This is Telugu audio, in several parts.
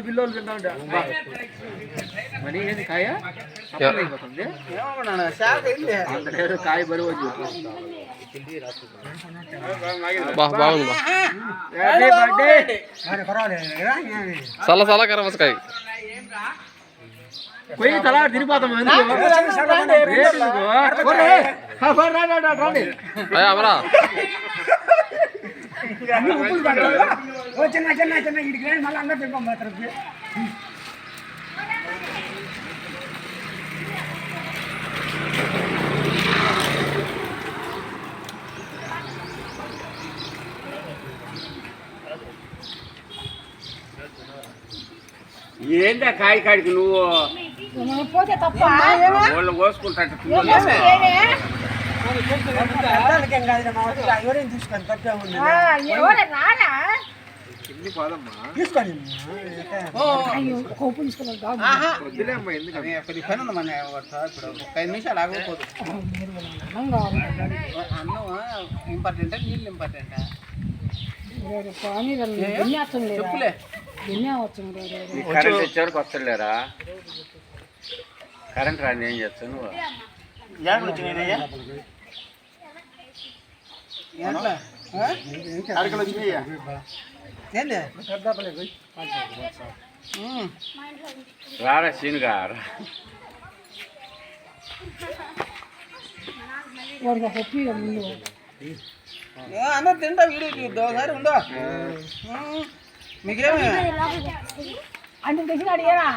పది కిలోలు తింటా ఉంటా బా. మరి ఏంది కాయ? అప్పుడే అయిపోతుంది. అంత కాయ బరువు బాగుంది బా. హ్యాపీ బర్త్డే చల్ల చల్ల కరమసకాయ పోయి తలా తిరిగిపోతాం ఎందుకు? రేటు రండి. అమరా చిన్న చిన్న చిన్న ఇడికి మళ్ళీ అందరూ తిప్పం ఏందా కాయ కాడికి నువ్వు? పోతే తప్ప. వాళ్ళు కోసుకుంటాడు ఎవరైనా తీసుకొని తప్పే ఉంది. అయ్యో కోపం నిమిషాలు ఆగకపోదు. అన్నం ఇంపార్టెంటా? నీళ్ళు ఇంపార్టెంటా? చెప్పులే. కరెంట్ వచ్చేవాడికి వస్తలేరా? కరెంట్ రాని ఏం చేస్తావు నువ్వు? అరకలు వచ్చినాయ్యా రారా ఒప్పి ముందు అందరు తింటా వీడియో చూద్దాం. ఒకసారి ఉందో. మీకేమి? అంటే తెచ్చినాడు ఏరా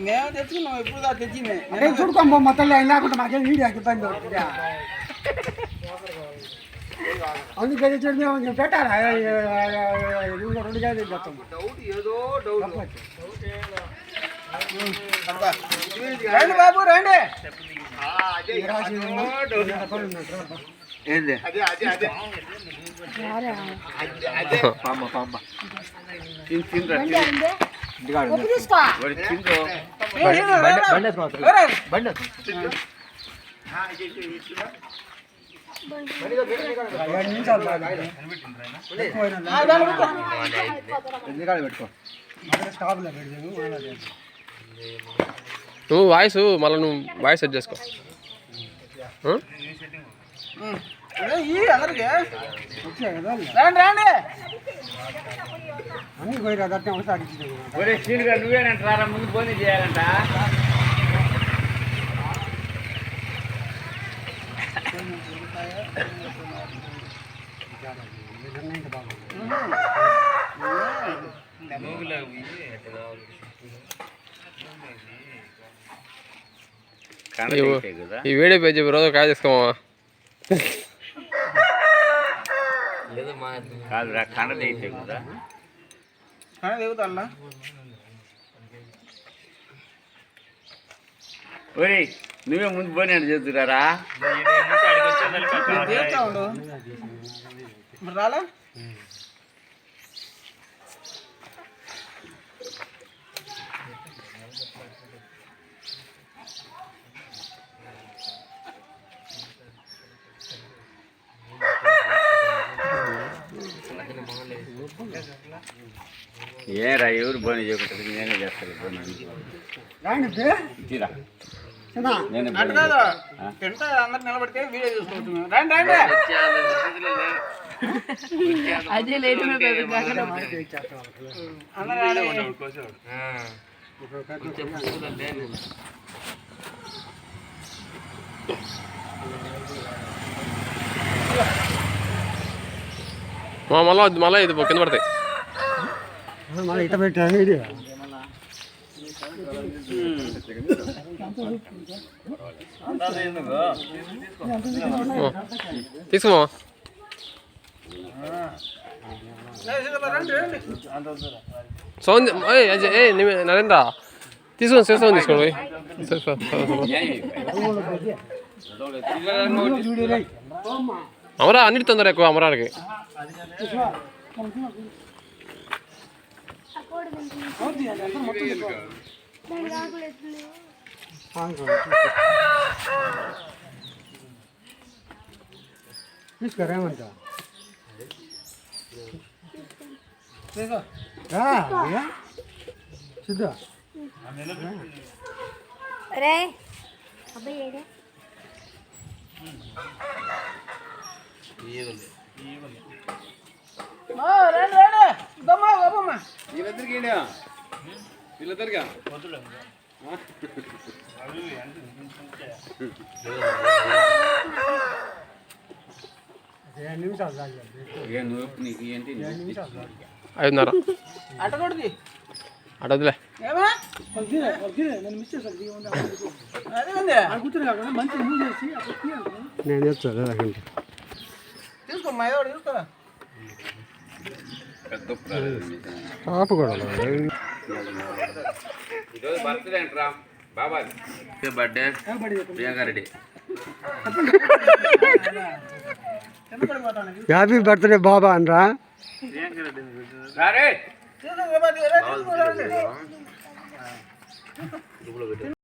మేము తెచ్చుకున్నాం ఎప్పుడు దా తెచ్చింది? చూడుకోమ్మ మొత్తం లేకుండా మాకేం వీడియో ఇబ్బంది అవుతుంది అందుకే తెచ్చాడు మేము పెట్టాలా రెండు గేదెలు అబ్బా. రండి బాబు రండి ఏంది పామ్మ పామ్మ తిని తినరా బండి బండి బండి నువ్వు వాయిస్ మళ్ళీ నువ్వు వాయిస్ సెట్ చేసుకో. అన్ని పోయి అదట్టే ఒకసారి ఇచ్చింది ఒరే సీనుగా నువ్వేనంట రారా ముందు పోనీ చేయాలంట కరెంట్ ఇవ్వు. అయితే కదా ఈ వీడియో పేజ్ రోజు కాయ తీసుకోమా? కాదురా అయితే కదా. కానీ దిగుతా ఒరే నువ్వే ముందు పోనీ చెప్తున్నారా? రాలా ఏరా ఎవరు పోనీ చేయకుంటుంది నేనే చేస్తాను రాండి తీరా. చిన్న నేనే అటు పోనీ కాదు. చేస్తా. తింటా అందరు నిలబడితే వీడియో చూసుకోవచ్చు. మేము. రండి రండి. అదే లేటు అందరు రాండి. మా మళ్ళీ మళ్ళీ ఇది కింద పడతాయి. మళ్ళీ ఇట పెట్టాను వీడియో తీసుకోమా? లేదు, లేదు, సౌండ్ నరేంద్ర తీసుకోండి సేఫ్ సౌండ్ తీసుకోండి పోయి. సేఫ్ అమరా అన్నిటి తొందర ఎక్కువ అమరానికి. తీసుకురామంటా. సిద్ధు రే అబ్బాయి బాబమ్మ వీళ్ళిద్దరికి ఐదున్నర అట్టకూడదు అటు వదిలే ఏమా నేను మిస్ చేశాను అదే ఉంది కూర్చొని కాకుండా మంచి మూవ్ చేసి నేను వచ్చాను నాకంటే తీసుకోమ్మా ఏదో ఒకటి తీసుకో పెద్ద ఉప్పు రాలేదు మీకు. పాప కూడా ఈరోజు బర్త్డే అంటరా బాబాయ్ బర్త్డే ప్రియాంక రెడ్డి కింద పడిపోతాను హ్యాపీ బర్త్డే బాబా అనరా రారే తీసుకో బాబా, తీసుకో, రండి.